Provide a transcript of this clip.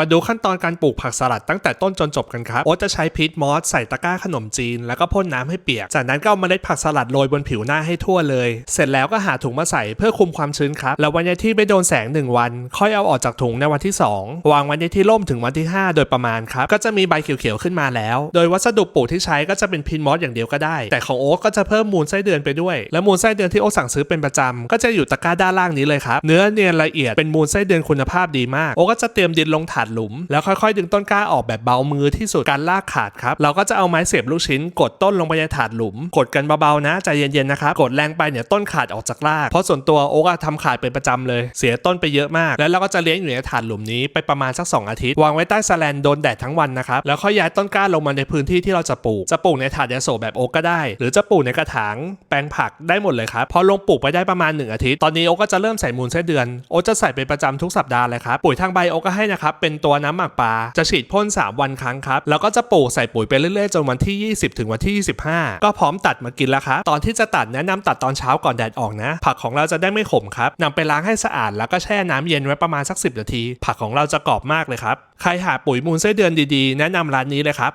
มาดูขั้นตอนการปลูกผักสลัดตั้งแต่ต้นจนจบกันครับ โอ๊ตจะใช้พีทมอสใส่ตะกร้าขนมจีน แล้วก็พ่นน้ำให้เปียก จากนั้นก็เอาเมล็ดผักสลัดโรยบนผิวหน้าให้ทั่วเลย เสร็จแล้วก็หาถุงมาใส่เพื่อคุมความชื้นครับ แล้ววันที่ไม่โดนแสง 1 วัน ค่อยเอาออกจากถุงในวันที่ 2 วางว้ในที่ร่มถึงวันที่ 5 โดยประมาณครับ ก็จะมีใบเขียวๆขึ้นมาแล้ว โดยวัสดุปลูกที่ใช้ก็จะเป็นพีทมอสอย่างเดียวก็ได้ แต่ของโอ๊ตก็จะเพิ่มมูลไส้เดือนไปด้วย และมูลไส้เดือนที่โอ๊ตสั่งซื้อเป็นประจำก็จะอยู่ตะกร้าด้านล่างนี้เลยครับเนื้อเนียนละเอียดเป็นมูลไส้เดือนคุณภาพดีมากโอ๊ตก็จะเตรียมดินลงถาดหลุม แล้วค่อยๆ ดึงต้นกล้าออกแบบเบามือที่สุดการลากขาดครับ เราก็จะเอาไม้เสียบลูกชิ้น กดต้นลงไปในถาดหลุม กดกันเบาๆนะใจเย็นๆนะครับกดแรงไปเนี่ยต้นขาดออกจากรากเพราะส่วนตัวโอ๊กทำขาดเป็นประจำเลย เสียต้นไปเยอะมาก แล้วเราก็จะเลี้ยงอยู่ในถาดหลุมนี้ไปประมาณสัก 2 อาทิตย์วางไว้ใต้แสแลนโดนแดดทั้งวันนะครับแล้วค่อยย้ายต้นกล้าลงมาในพื้นที่ที่เราจะปลูกจะปลูกในถาดยาโสแบบโอ๊กก็ได้ หรือจะปลูกในกระถางแปลงผักได้หมดเลยครับพอลงปลูกไปได้ประมาณ 1 อาทิตย์ตอนนี้โอ๊กก็จะเริ่มใส่มูลไส้เดือนโอ๊กจะใส่เป็นประจำทุกสัปดาห์เลยครับปุ๋ยทางใบโอ๊กก็ให้นะครับเป็นตัวน้ำหมักปลาจะฉีดพ่น 3 วันครั้งครับ แล้วก็จะปลูกใส่ปุ๋ยไปเรื่อยๆ จนวันที่ 20 ถึงวันที่ 25 ก็พร้อมตัดมากินแล้วครับ ตอนที่จะตัดแนะนำตัดตอนเช้าก่อนแดดออกนะ ผักของเราจะได้ไม่ขมครับนำไปล้างให้สะอาดแล้วก็แช่น้ำเย็นไว้ประมาณสัก 10 นาที ผักของเราจะกรอบมากเลยครับ ใครหาปุ๋ยมูลไส้เดือนดีๆ แนะนำร้านนี้เลยครับ